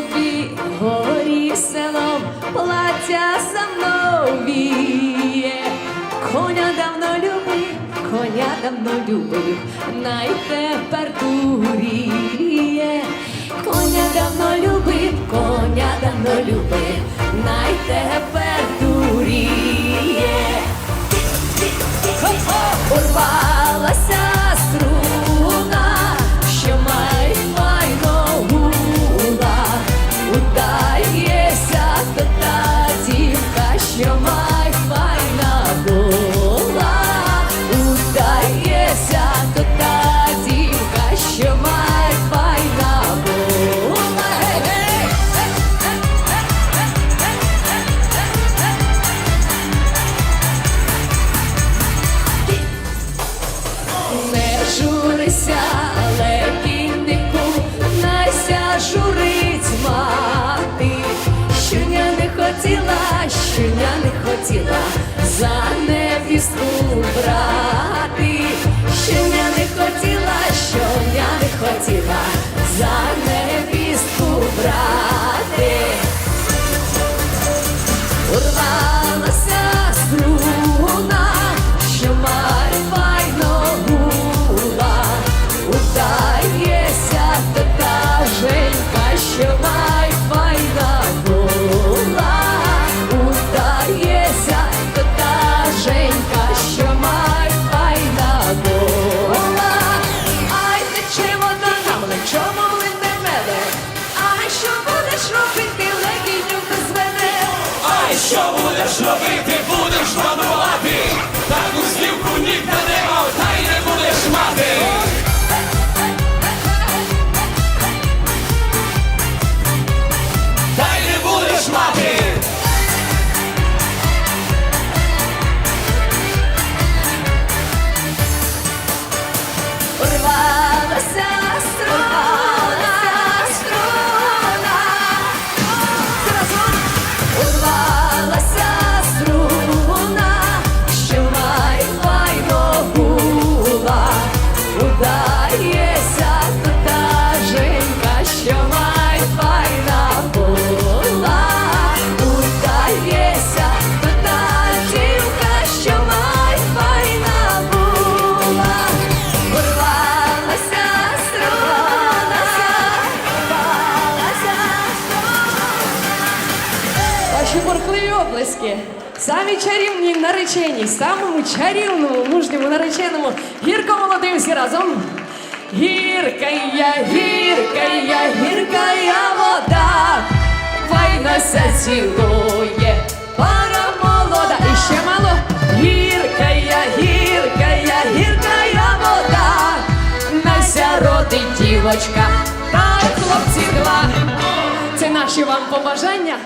Собі горі селом, плаття мною. Коня давно любив, коня давно любив, най тепер дуріє. Коня давно любив, щоня що я не хотіла. За невістку брати, удається та женька, що май була, удається та дівка, що май була. Урвалася струна, урвалася Ваші бурхливі оплески. Самі чарівні наречені, самому чарівному, мужньому нареченому, гірко молодим всі разом. Гірка я, гірка я, гірка я вода, файно ся цілує, пара молода, і ще мало. Гірка я, гірка я, гірка я вода, Нася родить дівочка, та хлопці два. Це наші вам побажання.